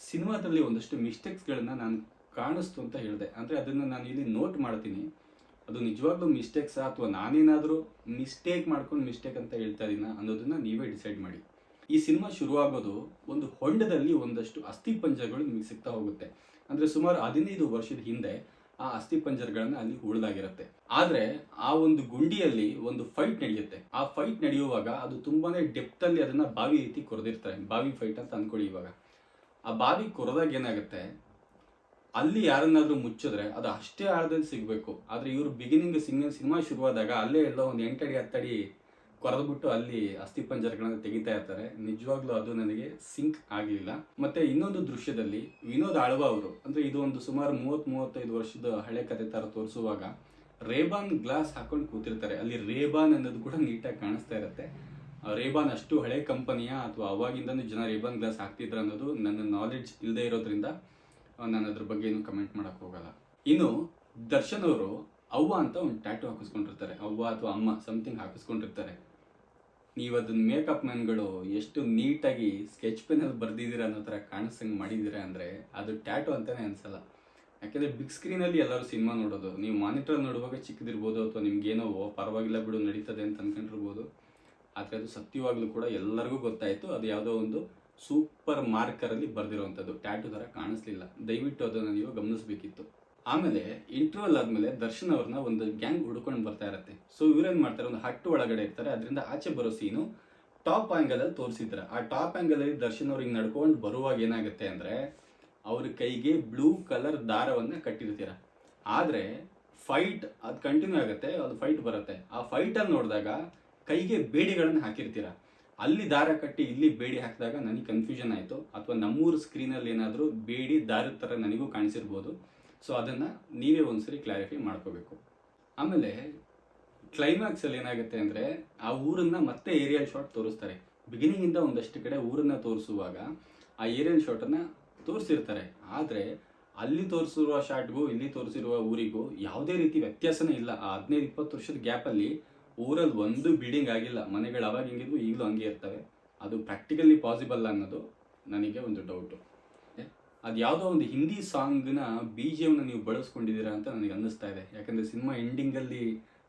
ಸಿನಿಮಾದಲ್ಲಿ ಒಂದಷ್ಟು ಮಿಸ್ಟೇಕ್ಸ್ಗಳನ್ನ ನಾನು ಕಾಣಿಸ್ತು ಅಂತ ಹೇಳಿದೆ. ಅಂದರೆ ಅದನ್ನು ನಾನು ಇಲ್ಲಿ ನೋಟ್ ಮಾಡ್ತೀನಿ. ಅದು ನಿಜವಾಗ್ಲೂ ಮಿಸ್ಟೇಕ್ಸಾ ಅಥವಾ ನಾನೇನಾದರೂ ಮಿಸ್ಟೇಕ್ ಮಾಡ್ಕೊಂಡು ಮಿಸ್ಟೇಕ್ ಅಂತ ಹೇಳ್ತಾ ಇದೀನ ಅನ್ನೋದನ್ನು ನೀವೇ ಡಿಸೈಡ್ ಮಾಡಿ. ಈ ಸಿನಿಮಾ ಶುರುವಾಗೋದು ಒಂದು ಹೊಂಡದಲ್ಲಿ ಒಂದಷ್ಟು ಅಸ್ಥಿಪಂಜರಗಳು ನಿಮಗೆ ಸಿಗ್ತಾ ಹೋಗುತ್ತೆ. ಅಂದರೆ ಸುಮಾರು ಹದಿನೈದು ವರ್ಷದ ಹಿಂದೆ ಆ ಅಸ್ಥಿಪಂಜರಗಳನ್ನ ಅಲ್ಲಿ ಉಳಿದಾಗಿರುತ್ತೆ. ಆದರೆ ಆ ಒಂದು ಗುಂಡಿಯಲ್ಲಿ ಒಂದು ಫೈಟ್ ನಡೆಯುತ್ತೆ. ಆ ಫೈಟ್ ನಡೆಯುವಾಗ ಅದು ತುಂಬಾನೇ ಡೆಪ್ತಲ್ಲಿ ಅದನ್ನ ಬಾವಿ ರೀತಿ ಕೊರೆದಿರ್ತಾರೆ. ಬಾವಿ ಫೈಟ್ ಅಂತ ಅಂದ್ಕೊಳ್ಳಿ ಇವಾಗ. ಆ ಬಾವಿ ಕೊರದಾಗ ಏನಾಗುತ್ತೆ? ಅಲ್ಲಿ ಯಾರನ್ನಾದ್ರೂ ಮುಚ್ಚಿದ್ರೆ ಅದು ಅಷ್ಟೇ ಆಳದಲ್ಲಿ ಸಿಗಬೇಕು. ಆದ್ರೆ ಇವರು ಬಿಗಿನಿಂಗ್ ಸಿಂಗ್, ಸಿನಿಮಾ ಶುರುವಾದಾಗ ಅಲ್ಲೇ ಎಲ್ಲ ಒಂದು ಎಂಟಡಿ, ಹತ್ತಡಿ ಕೊರೆದ್ಬಿಟ್ಟು ಅಲ್ಲಿ ಅಸ್ಥಿಪಂಜರಗಳನ್ನ ತೆಗಿತಾ ಇರ್ತಾರೆ. ನಿಜವಾಗ್ಲೂ ಅದು ನನಗೆ ಸಿಂಕ್ ಆಗಲಿಲ್ಲ. ಮತ್ತೆ ಇನ್ನೊಂದು ದೃಶ್ಯದಲ್ಲಿ ವಿನೋದ್ ಆಳ್ವ ಅವರು, ಅಂದ್ರೆ ಇದು ಒಂದು ಸುಮಾರು ಮೂವತ್ ಮೂವತ್ತೈದು ವರ್ಷದ ಹಳೆ ಕತೆ ತರ ತೋರಿಸುವಾಗ ರೇಬಾನ್ ಗ್ಲಾಸ್ ಹಾಕೊಂಡು ಕೂತಿರ್ತಾರೆ. ಅಲ್ಲಿ ರೇಬಾನ್ ಅನ್ನೋದು ಕೂಡ ನೀಟಾಗಿ ಕಾಣಿಸ್ತಾ ಇರುತ್ತೆ. ರೇಬಾನ್ ಅಷ್ಟು ಹಳೆ ಕಂಪನಿಯ ಅಥವಾ ಅವಾಗಿಂದನೂ ಜನ ರೇಬಾನ್ ಗ್ಲಾಸ್ ಹಾಕ್ತಿದ್ರು ಅನ್ನೋದು ನನ್ನ ನಾಲೆಡ್ಜ್ ಇಲ್ಲದೆ ಇರೋದ್ರಿಂದ ನಾನು ಅದ್ರ ಬಗ್ಗೆ ಏನು ಕಮೆಂಟ್ ಮಾಡಕ್ ಹೋಗಲ್ಲ. ಇನ್ನು ದರ್ಶನ್ ಅವರು ಅವ್ವ ಅಂತ ಒಂದು ಟ್ಯಾಟು ಹಾಕಿಸ್ಕೊಂಡಿರ್ತಾರೆ. ಅವ್ವ ಅಥವಾ ಅಮ್ಮ ಸಮಥಿಂಗ್ ಹಾಕಿಸ್ಕೊಂಡಿರ್ತಾರೆ. ನೀವು ಅದನ್ನ ಮೇಕಪ್ ಮ್ಯಾನ್ಗಳು ಎಷ್ಟು ನೀಟಾಗಿ ಸ್ಕೆಚ್ ಪೆನಲ್ಲಿ ಬರ್ದಿದ್ದೀರಾ ಅನ್ನೋ ಥರ ಕಾಣಿಸಂಗೆ ಮಾಡಿದ್ದೀರಾ ಅಂದರೆ ಅದು ಟ್ಯಾಟು ಅಂತಾನೆ ಅನ್ಸಲ್ಲ. ಯಾಕೆಂದರೆ ಬಿಗ್ ಸ್ಕ್ರೀನಲ್ಲಿ ಎಲ್ಲರೂ ಸಿನಿಮಾ ನೋಡೋದು. ನೀವು ಮಾನಿಟರ್ ನೋಡುವಾಗ ಚಿಕ್ಕದಿರ್ಬೋದು ಅಥವಾ ನಿಮ್ಗೇನೋ ಪರವಾಗಿಲ್ಲ ಬಿಡು, ನಡೀತದೆ ಅಂತ ಅನ್ಕೊಂಡಿರ್ಬೋದು. ಆದರೆ ಅದು ಸತ್ಯವಾಗಲೂ ಕೂಡ ಎಲ್ಲರಿಗೂ ಗೊತ್ತಾಯಿತು. ಅದು ಯಾವುದೋ ಒಂದು ಸೂಪರ್ ಮಾರ್ಕರಲ್ಲಿ ಬರೆದಿರುವಂಥದ್ದು ಟ್ಯಾಟು ಥರ ಕಾಣಿಸ್ಲಿಲ್ಲ. ದಯವಿಟ್ಟು ಅದನ್ನು ನೀವು ಗಮನಿಸಬೇಕಿತ್ತು. ಆಮೇಲೆ ಇಂಟರ್ವಲ್ ಆದಮೇಲೆ ದರ್ಶನ್ ಅವ್ರನ್ನ ಒಂದು ಗ್ಯಾಂಗ್ ಹುಡ್ಕೊಂಡು ಬರ್ತಾ ಇರತ್ತೆ. ಸೊ ಇವ್ರೇನ್ ಮಾಡ್ತಾರೆ? ಒಂದು ಹಟ್ಟು ಒಳಗಡೆ ಇರ್ತಾರೆ. ಅದರಿಂದ ಆಚೆ ಬರೋ ಸೀನು ಟಾಪ್ ಆ್ಯಂಗಲಲ್ಲಿ ತೋರಿಸಿದ್ರೆ. ಆ ಟಾಪ್ ಆ್ಯಂಗಲಲ್ಲಿ ದರ್ಶನ್ ಅವ್ರಿಗೆ ನಡ್ಕೊಂಡು ಬರುವಾಗ ಏನಾಗುತ್ತೆ ಅಂದ್ರೆ, ಅವ್ರ ಕೈಗೆ ಬ್ಲೂ ಕಲರ್ ದಾರವನ್ನ ಕಟ್ಟಿರ್ತೀರ. ಆದ್ರೆ ಫೈಟ್ ಅದು ಕಂಟಿನ್ಯೂ ಆಗುತ್ತೆ. ಅದು ಫೈಟ್ ಬರುತ್ತೆ. ಆ ಫೈಟ್ ಅಲ್ಲಿ ನೋಡಿದಾಗ ಕೈಗೆ ಬೇಡಿಗಳನ್ನು ಹಾಕಿರ್ತೀರ? ಅಲ್ಲಿ ದಾರ ಕಟ್ಟಿ ಇಲ್ಲಿ ಬೇಡಿ ಹಾಕಿದಾಗ ನನಗೆ ಕನ್ಫ್ಯೂಷನ್ ಆಯಿತು. ಅಥವಾ ನಮ್ಮೂರು ಸ್ಕ್ರೀನಲ್ಲಿ ಏನಾದರೂ ಬೇಡಿ ದಾರದ ಥರ ನನಗೂ ಕಾಣಿಸಿರ್ಬೋದು. ಸೊ ಅದನ್ನು ನೀವೇ ಒಂದ್ಸರಿ ಕ್ಲಾರಿಫೈ ಮಾಡ್ಕೋಬೇಕು. ಆಮೇಲೆ ಕ್ಲೈಮ್ಯಾಕ್ಸಲ್ಲಿ ಏನಾಗುತ್ತೆ ಅಂದರೆ ಆ ಊರನ್ನು ಮತ್ತೆ ಏರಿಯಲ್ ಶಾಟ್ ತೋರಿಸ್ತಾರೆ. ಬಿಗಿನಿಂಗಿಂದ ಒಂದಷ್ಟು ಕಡೆ ಊರನ್ನು ತೋರಿಸುವಾಗ ಆ ಏರಿಯಲ್ ಶಾಟನ್ನು ತೋರಿಸಿರ್ತಾರೆ. ಆದರೆ ಅಲ್ಲಿ ತೋರಿಸಿರುವ ಶಾಟ್ಗೂ ಇಲ್ಲಿ ತೋರಿಸಿರುವ ಊರಿಗೂ ಯಾವುದೇ ರೀತಿ ವ್ಯತ್ಯಾಸನೇ ಇಲ್ಲ. ಆ ಹದಿನೈದು, ಇಪ್ಪತ್ತು ವರ್ಷದ ಗ್ಯಾಪಲ್ಲಿ ಊರಲ್ಲಿ ಒಂದು ಬಿಲ್ಡಿಂಗ್ ಆಗಿಲ್ಲ. ಮನೆಗಳು ಅವಾಗ ಹಿಂಗಿದ್ವು, ಈಗಲೂ ಹಂಗೆ ಇರ್ತವೆ. ಅದು ಪ್ರಾಕ್ಟಿಕಲಿ ಪಾಸಿಬಲ್ ಅನ್ನೋದು ನನಗೆ ಒಂದು ಡೌಟು ಅದು ಯಾವುದೋ ಒಂದು ಹಿಂದಿ ಸಾಂಗ್ನ ಬಿ ಜಿ ಎಮ್ನ ನೀವು ಬಳಸ್ಕೊಂಡಿದ್ದೀರಾ ಅಂತ ನನಗೆ ಅನ್ನಿಸ್ತಾ ಇದೆ. ಯಾಕಂದರೆ ಸಿನಿಮಾ ಎಂಡಿಂಗಲ್ಲಿ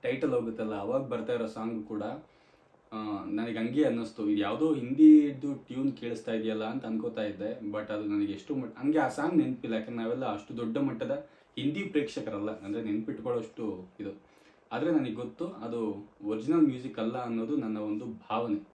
ಟೈಟಲ್ ಹೋಗುತ್ತಲ್ಲ, ಅವಾಗ ಬರ್ತಾ ಇರೋ ಸಾಂಗ್ ಕೂಡ ನನಗೆ ಹಂಗೆ ಅನ್ನಿಸ್ತು. ಇದು ಯಾವುದೋ ಹಿಂದಿದು ಟ್ಯೂನ್ ಕೇಳಿಸ್ತಾ ಇದೆಯಲ್ಲ ಅಂತ ಅನ್ಕೋತಾ ಇದ್ದೆ ಬಟ್ ಅದು ನನಗೆ ಎಷ್ಟು ಮಟ್ಟ ಹಂಗೆ ಆ ಸಾಂಗ್ ನೆನಪಿಲ್ಲ. ಯಾಕಂದ್ರೆ ನಾವೆಲ್ಲ ಅಷ್ಟು ದೊಡ್ಡ ಮಟ್ಟದ ಹಿಂದಿ ಪ್ರೇಕ್ಷಕರಲ್ಲ. ಅಂದರೆ ನೆನ್ಪಿಟ್ಕೊಳ್ಳೋಷ್ಟು ಇದು. ಆದರೆ ನನಗೆ ಗೊತ್ತು ಅದು ಒರಿಜಿನಲ್ ಮ್ಯೂಸಿಕ್ ಅಲ್ಲ ಅನ್ನೋದು ನನ್ನ ಒಂದು ಭಾವನೆ.